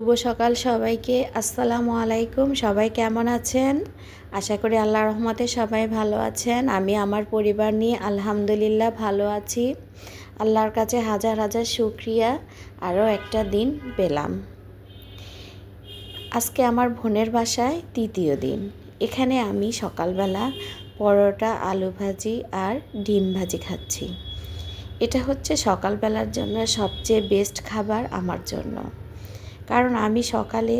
শুভ সকাল সবাইকে। আসসালামু আলাইকুম। সবাই কেমন আছেন? আশা করি আল্লাহ রহমতে সবাই ভালো আছেন। আমি আমার পরিবার নিয়ে আলহামদুলিল্লাহ ভালো আছি। আল্লাহর কাছে হাজার হাজার শুক্রিয়া। আরও একটা দিন পেলাম। আজকে আমার বোনের বাসায় তৃতীয় দিন। এখানে আমি সকালবেলা পরোটা, আলু ভাজি আর ডিম ভাজি খাচ্ছি। এটা হচ্ছে সকালবেলার জন্য সবচেয়ে বেস্ট খাবার আমার জন্য। কারণ আমি সকালে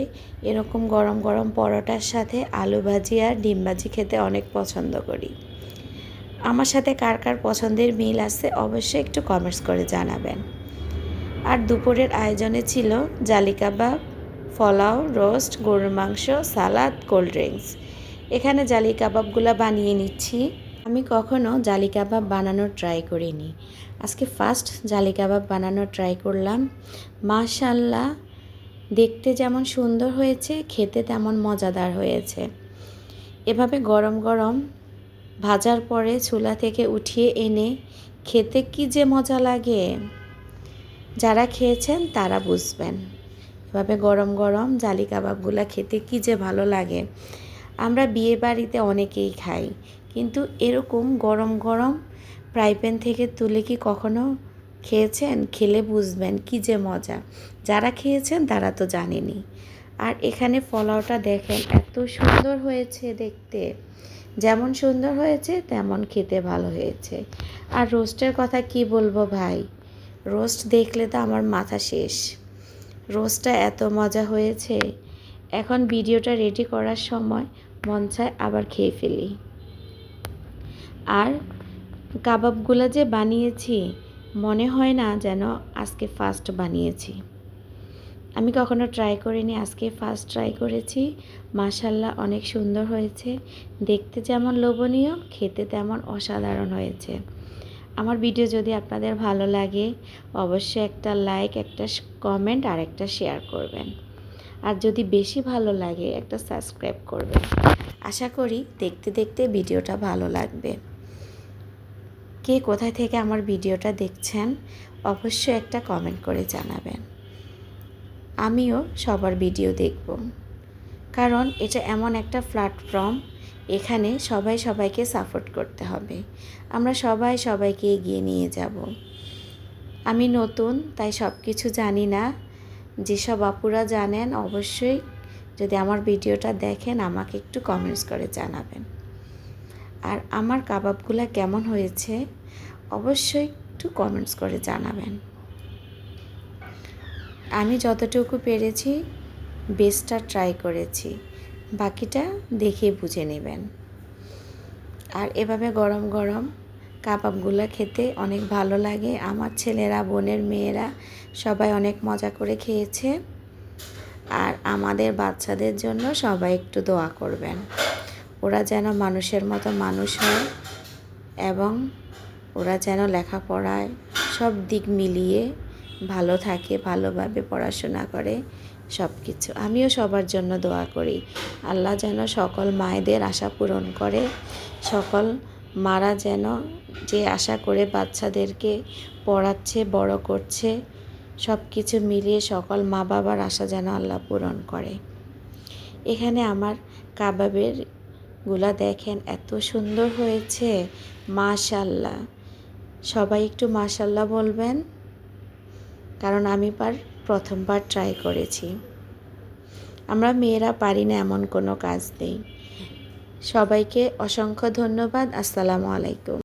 এরকম গরম গরম পরোটার সাথে আলু ভাজি আর ডিম ভাজি খেতে অনেক পছন্দ করি। আমার সাথে কার কার পছন্দের মিল আছে অবশ্যই একটু কমেন্টস করে জানাবেন। আর দুপুরের আয়োজনে ছিল জালি কাবাব ফলাও রোস্ট, গরুর মাংস, সালাদ, কোল্ড ড্রিঙ্কস। এখানে জালি কাবাবগুলো বানিয়ে নিচ্ছি। আমি কখনো জালি কাবাব বানানোর ট্রাই করিনি। আজকে ফার্স্ট জালি কাবাব বানানোর ট্রাই করলাম। মাশাল্লাহ দেখতে যেমন সুন্দর হয়েছে, খেতে তেমন মজাদার হয়েছে। এভাবে গরম গরম ভাজার পরে চুলা থেকে উঠিয়ে এনে খেতে কি যে মজা লাগে। যারা খেয়েছেন তারা বুঝবেন। এভাবে গরম গরম জালি কাবাবগুলো খেতে কি যে ভালো লাগে। আমরা বিয়ে বাড়িতে অনেকেই খাই, কিন্তু এরকম গরম গরম ফ্রাই প্যান থেকে তুলে কি কখনো খেয়েছেন, খেলে বুঝবেন কি যে মজা। যারা খেয়েছেন তারা তো জানেনি আর এখানে ফলাওটা দেখেন, এত সুন্দর হয়েছে দেখতে। যেমন সুন্দর হয়েছে, তেমন খেতে ভালো হয়েছে। আর রোস্টের কথা কি বলব ভাই? রোস্ট দেখলে তো আমার মাথা শেষ। রোস্টটা এত মজা হয়েছে। এখন ভিডিওটা রেডি করার সময় মন চায় আবার খেয়ে ফেলি। আর কাবাবগুলো যে বানিয়েছি মনে হয় না যেন আজকে ফার্স্ট বানিয়েছি। আমি কখনো ট্রাই করিনি, আজকে ফার্স্ট ট্রাই করেছি। মাশাল্লাহ অনেক সুন্দর হয়েছে। দেখতে যেমন লোভনীয়, খেতে তেমন অসাধারণ হয়েছে। আমার ভিডিও যদি আপনাদের ভালো লাগে, অবশ্যই একটা লাইক একটা কমেন্ট আর একটা শেয়ার করবেন। আর যদি বেশি ভালো লাগে, একটা সাবস্ক্রাইব করবেন। আশা করি দেখতে দেখতে ভিডিওটা ভালো লাগবে। কে কোথায় থেকে আমার ভিডিওটা দেখছেন, অবশ্যই একটা কমেন্ট করে জানাবেন। আমিও সবার ভিডিও দেখব। কারণ এটা এমন একটা প্ল্যাটফর্ম এখানে সবাই সবাইকে সাপোর্ট করতে হবে। আমরা সবাই সবাইকে এগিয়ে নিয়ে যাব। আমি নতুন, তাই সব কিছু জানি না। যেসব আপুরা জানেন, অবশ্যই যদি আমার ভিডিওটা দেখেন, আমাকে একটু কমেন্টস করে জানাবেন। আর আমার কাবাবগুলো কেমন হয়েছে অবশ্যই একটু কমেন্টস করে জানাবেন। আমি যতটুকু পেরেছি বেস্টটা ট্রাই করেছি। বাকিটা দেখে বুঝে নেবেন। আর এভাবে গরম গরম কাবাবগুলো খেতে অনেক ভালো লাগে। আমার ছেলেরা, বোনের মেয়েরা সবাই অনেক মজা করে খেয়েছে। আর আমাদের বাচ্চাদের জন্য সবাই একটু দোয়া করবেন। ওরা যেন মানুষের মতো মানুষ হয় এবং ওরা যেন লেখাপড়ায় সব দিক মিলিয়ে ভালো থাকে, ভালোভাবে পড়াশোনা করে, সব কিছু। আমিও সবার জন্য দোয়া করি। আল্লাহ যেন সকল মায়েদের আশা পূরণ করে। সকল মারা যেন যে আশা করে বাচ্চাদেরকে পড়াচ্ছে, বড় করছে, সব কিছু মিলিয়ে সকল মা বাবার আশা যেন আল্লাহ পূরণ করে। এখানে আমার কাবাবের গুলা দেখেন, এত সুন্দর হয়েছে। মাশাল্লাহ। সবাই একটু মাশাল্লাহ বলবেন? কারণ আমি পার প্রথমবার ট্রাই করেছি। আমরা মেয়েরা পারি না এমন কোনো কাজ নেই। সবাইকে অসংখ্য ধন্যবাদ। আসসালামু আলাইকুম।